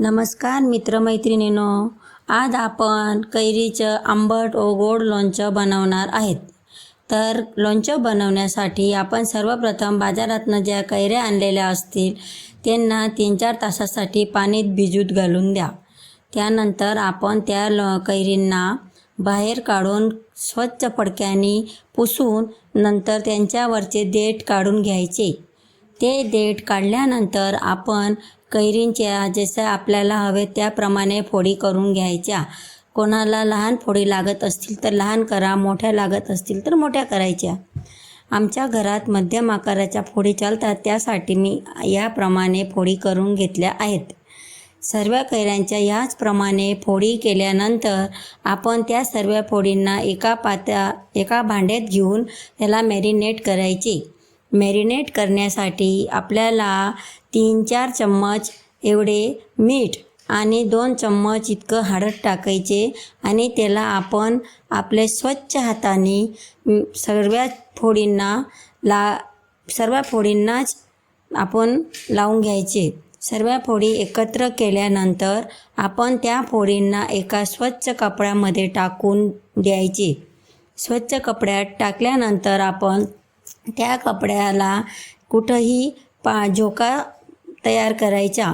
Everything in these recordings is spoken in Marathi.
नमस्कार मित्रमैत्रिणींनो. आज आपण कैरीचं आंबट व गोड लोणचं बनवणार आहेत. तर लोणचं बनवण्यासाठी आपण सर्वप्रथम बाजारातनं ज्या कैऱ्या आणलेल्या असतील त्यांना तीन चार तासासाठी पाण्यात भिजूत घालून द्या. त्यानंतर आपण त्या ल कैरींना बाहेर काढून स्वच्छ फडक्याने पुसून नंतर त्यांच्यावरचे देठ काढून घ्यायचे. ते देठ काढल्यानंतर आपण कैरींच्या जसं आपल्याला हवे त्याप्रमाणे फोडी करून घ्यायच्या. कोणाला लहान फोडी लागत असतील तर लहान करा मोठ्या लागत असतील तर मोठ्या करायच्या. आमच्या घरात मध्यम आकाराच्या फोडी चालतात त्यासाठी मी याप्रमाणे फोडी करून घेतल्या आहेत. सर्व कैऱ्यांच्या याचप्रमाणे फोडी केल्यानंतर आपण त्या सर्व फोडींना एका पात्या एका भांड्यात घेऊन त्याला मॅरिनेट करायचे. मॅरिनेट करण्यासाठी आपल्याला तीन चार चम्मच एवढे मीठ आणि दोन चम्मच इतकं हळद टाकायचे आणि त्याला आपण आपले स्वच्छ हाताने सर्व फोडींना ला सर्व फोडींनाच आपण लावून घ्यायचे. सर्व फोडी एकत्र केल्यानंतर आपण त्या फोडींना एका स्वच्छ कपड्यामध्ये टाकून द्यायचे स्वच्छ कपड्यात टाकल्यानंतर आपण त्या कपड्याला कुठंही पा झोका तयार करायचा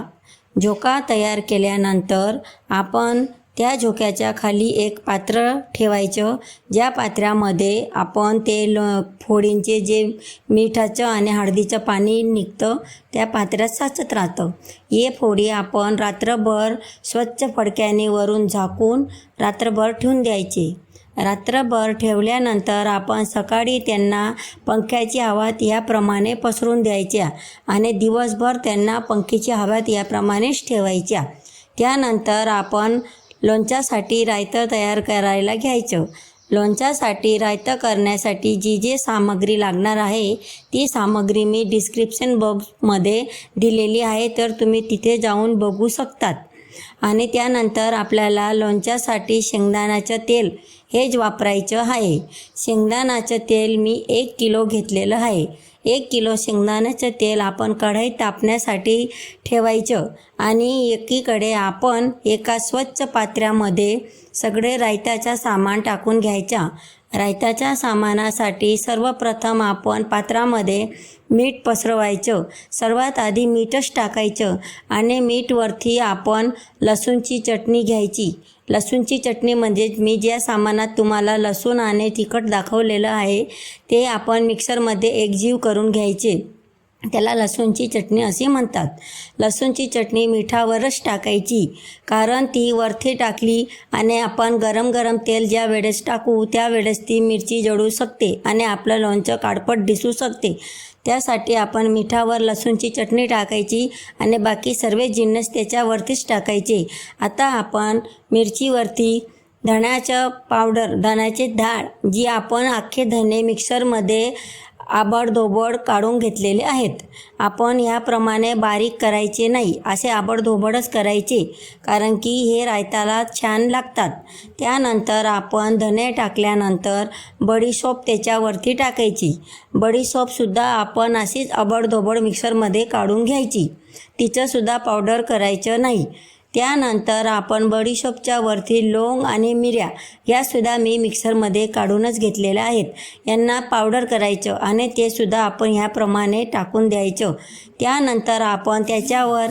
झोका तयार केल्यानंतर आपण त्या झोक्याच्या खाली एक पात्र ठेवायचं. ज्या पात्रामध्ये आपण ते ल फोडींचे जे मिठाचं आणि हळदीचं पाणी निघतं त्या पात्रात साचत राहतं. हे फोडी आपण रात्रभर स्वच्छ फडक्याने वरून झाकून रात्रभर ठेवून द्यायचे. रात्रभर ठेवल्यानंतर आपण सकाळी त्यांना पंख्याची हवात याप्रमाणे पसरून द्यायच्या आणि दिवसभर त्यांना पंख्याची हवात याप्रमाणेच ठेवायच्या. त्यानंतर आपण लोणच्यासाठी रायतं तयार करायला घ्यायचं. लोणच्यासाठी रायतं करण्यासाठी जी जी सामग्री लागणार आहे ती सामग्री मी डिस्क्रिप्शन बॉक्समध्ये दिलेली आहे तर तुम्ही तिथे जाऊन बघू शकतात. आणि त्यानंतर आपल्याला लोणच्यासाठी शेंगदाण्याचं तेल हेच वापरायचं आहे. शेंगदाण्याचं तेल मी एक किलो घेतलेलं आहे. एक किलो शेंगदाण्याचं तेल आपण कढईत तापण्यासाठी ठेवायचं आणि एकीकडे आपण एका स्वच्छ पात्र्यामध्ये सगळे रायताचा सामान टाकून घ्यायचा. रायताच्या सामानासाठी सर्वप्रथम आपण पात्रामध्ये मीठ पसरवायचं. सर्वात आधी मीठच टाकायचं आणि मीठवरती आपण लसूणची चटणी घ्यायची. लसूणची चटणी म्हणजे मी ज्या सामानात तुम्हाला लसूण आणि तिखट दाखवलेलं आहे ते आपण मिक्सरमध्ये एकजीव करून घ्यायचे. त्याला लसूणची चटणी असे म्हणतात. लसूणची चटणी मिठावरच टाकायची कारण ती वरती टाकली आणि आपण गरम गरम तेल ज्या वेळेस टाकू त्या वेळेस ती मिरची जळू शकते आणि आपलं लोणचं काडपट दिसू शकते. त्यासाठी आपण मिठावर लसूणची चटणी टाकायची आणि बाकी सर्व जिन्नस त्याच्यावरतीच टाकायचे. आता आपण मिरचीवरती धण्याचं पावडर धण्याचे डाळ जी आपण अख्खे धणे मिक्सरमध्ये आबडधोबड काढून घेतलेले आहेत. आपण याप्रमाणे बारीक करायचे नाही असे आबडधोबडच करायचे कारण की हे रायताला छान लागतात. त्यानंतर आपण धने टाकल्यानंतर बडीशोप त्याच्यावरती टाकायची. बडीशोपसुद्धा आपण अशीच आबडधोबड मिक्सरमध्ये काढून घ्यायची. तिचंसुद्धा पावडर करायचं नाही. त्यानंतर आपण बडीशोपच्या वरती लोंग आणि मिऱ्या यासुद्धा मी मिक्सरमध्ये काढूनच घेतलेल्या आहेत. यांना पावडर करायचं आणि ते सुद्धा आपण ह्याप्रमाणे टाकून द्यायचं. त्यानंतर आपण त्याच्यावर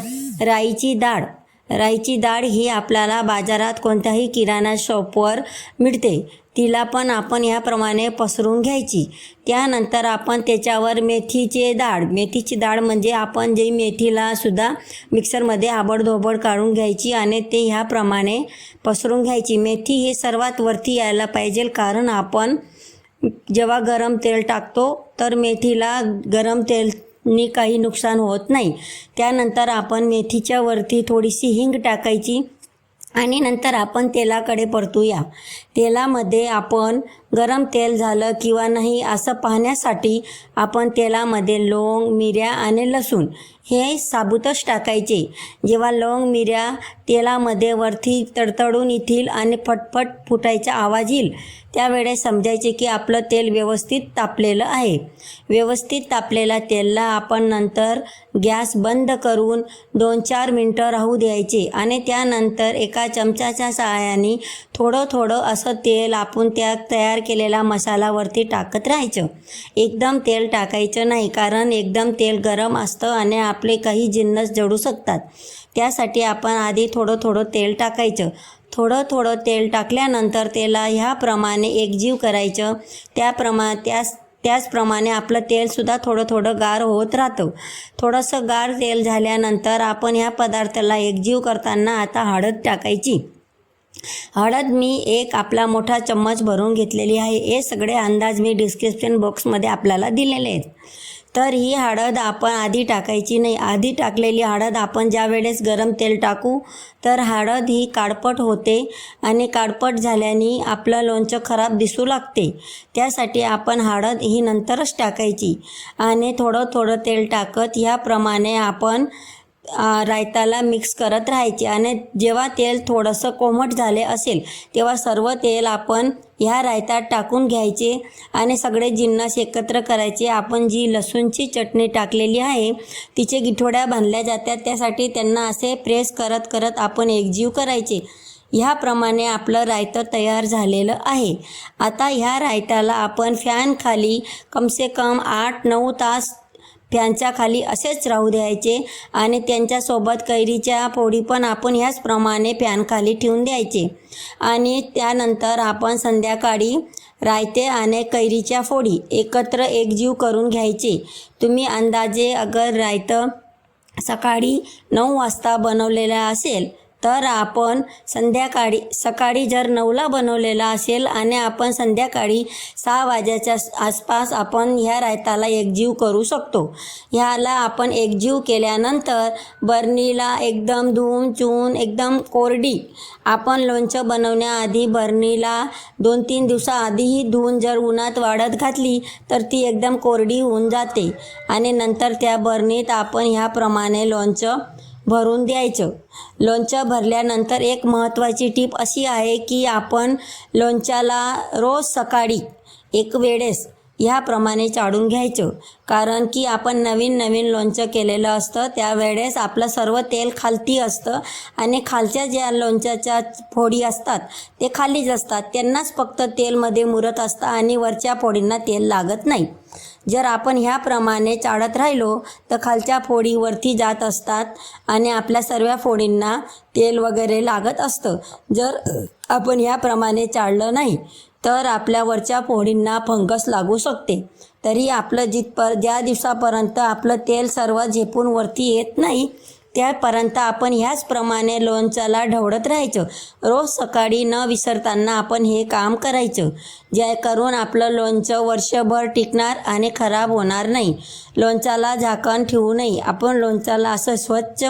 राईची डाळ राईची डाळ ही आपल्याला बाजारात कोणत्याही किराणा शॉपवर मिळते. तिला पण आपण ह्याप्रमाणे पसरून घ्यायची. त्यानंतर आपण त्याच्यावर मेथीचे डाळ मेथीची डाळ म्हणजे आपण जे मेथीला सुद्धा मिक्सरमध्ये आबडधोबड काढून घ्यायची आणि ते ह्याप्रमाणे पसरून घ्यायची. मेथी हे सर्वात वरती यायला पाहिजे कारण आपण जेव्हा गरम तेल टाकतो तर मेथीला गरम तेलनी काही नुकसान होत नाही. त्यानंतर आपण मेथीच्या वरती थोडीशी हिंग टाकायची. आणि नंतर आपण तेलाकडे परतूया. तेलामध्ये आपण गरम तेल झालं किंवा नाही असं पाहण्यासाठी आपण तेलामध्ये लवंग मिऱ्या आणि लसूण हे साबूतच टाकायचे. जेव्हा लवंग मिऱ्या तेलामध्ये वरती तडतडून येतील आणि फटफट फुटायचा आवाज येईल त्यावेळेस समजायचे की आपलं तेल व्यवस्थित तापलेलं आहे. व्यवस्थित तापलेल्या तेलला आपण नंतर गॅस बंद करून दोन चार मिनटं राहू द्यायचे आणि त्यानंतर एका चमच्याच्या सहाय्याने थोडं थोडं असं तेल आपण त्या तयार केलेला मसालावरती टाकत राहायचं. एकदम तेल टाकायचं नाही कारण एकदम तेल गरम असतं आणि आपले काही जिन्नस जळू शकतात. त्यासाठी आपण आधी थोडं थोडं तेल टाकायचं. थोडं थोडं तेल टाकल्यानंतर त्याला ह्याप्रमाणे एकजीव करायचं. त्याप्रमा त्यास त्याचप्रमाणे आपलं तेलसुद्धा थोडं थोडं गार होत राहतं. थोडंसं गार तेल झाल्यानंतर आपण ह्या पदार्थाला एकजीव करताना आता हळद टाकायची. हळद मी एक आपला मोठा चम्मच भरून घेतलेली आहे. हे सगळे अंदाज मी डिस्क्रिप्शन बॉक्समध्ये आपल्याला दिलेले आहेत. तर ही हळद आपण आधी टाकायची नाही. आधी टाकलेली हळद आपण ज्या वेळेस गरम तेल टाकू तर हळद ही काळपट होते आणि काळपट झाल्याने आपलं लोणचं खराब दिसू लागते. त्यासाठी आपण हळद ही नंतरच टाकायची आणि थोडं थोडं तेल टाकत ह्याप्रमाणे आपण रायताला मिक्स करत राहायचे. आणि जेव्हा तेल थोडंसं कोमट झाले असेल तेव्हा सर्व तेल आपण ह्या रायतात टाकून घ्यायचे आणि सगळे जिन्नस एकत्र करायचे. आपण जी लसूणची चटणी टाकलेली आहे तिचे गिठोड्या बांधल्या जातात. त्यासाठी त्यांना असे प्रेस करत करत आपण एकजीव करायचे. ह्याप्रमाणे आपलं रायतं तयार झालेलं आहे. आता ह्या रायताला आपण फॅनखाली कमसे कम आठ नऊ तास फॅनच्याखाली असेच राहू द्यायचे आणि त्यांच्यासोबत कैरीच्या फोडी पण आपण ह्याचप्रमाणे फॅनखाली ठेवून द्यायचे. आणि त्यानंतर आपण संध्याकाळी रायते आणि कैरीच्या फोडी एकत्र एकजीव करून घ्यायचे. तुम्ही अंदाजे अगर रायतं सकाळी नऊ वाजता बनवलेलं असेल तर आपण संध्याकाळी सकाळी जर नऊला बनवलेला असेल आणि आपण संध्याकाळी सहा वाजेच्या आसपास आपण ह्या रायताला एकजीव करू शकतो. ह्याला आपण एकजीव केल्यानंतर बर्नीला एकदम धुवून चुवून एकदम कोरडी आपण लोणचं बनवण्याआधी बर्नीला दोन तीन दिवसाआधीही धुवून जर उन्हात वाढत घातली तर ती एकदम कोरडी होऊन जाते. आणि नंतर त्या बर्नीत आपण ह्याप्रमाणे लोणचं भरून द्यायचं. लोणचं भरल्यानंतर एक महत्त्वाची टीप अशी आहे की आपण लोणच्याला रोज सकाळी एक वेळेस ह्याप्रमाणे चाडून घ्यायचं. कारण की आपण नवीन नवीन लोणचं केलेलं असतं त्यावेळेस आपलं सर्व तेल खालती असतं आणि खालच्या ज्या लोणच्याच्या फोडी असतात ते खालीच असतात. त्यांनाच फक्त तेलमध्ये मुरत असतं आणि वरच्या फोडींना तेल लागत नाही. जर आपण ह्याप्रमाणे चाळत राहिलो तर खालच्या फोडी वरती जात असतात आणि आपल्या सर्व फोडींना तेल वगैरे लागत असतं. जर आपण ह्याप्रमाणे चाळलं नाही तर आपल्या वरच्या फोडींना फंगस लागू शकते. तरी आपलं जिथपर ज्या दिवसापर्यंत आपलं तेल सर्व झेपून वरती येत नाही त्यापर्यंत आपण ह्याचप्रमाणे लोणचाला ढवळत राहायचं. रोज सकाळी न विसरताना आपण हे काम करायचं. जे करून आपलं लोणचं वर्षभर टिकणार आणि खराब होणार नाही. लोणचाला झाकण ठेवू नये. आपण लोणचाला असं स्वच्छ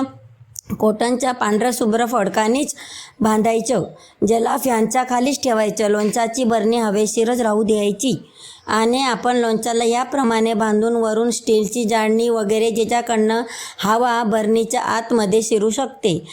कोटनच्या पांढऱ्या शुभ्र फडकानीच बांधायचं. ज्याला फॅनच्या खालीच ठेवायचं. लोणच्याची बरणी हवेशीरच राहू द्यायची. आणि आपण लोणच्याला याप्रमाणे बांधून वरून स्टीलची जाळणी वगैरे ज्याच्याकडनं हवा बरणीच्या आतमध्ये शिरू शकते.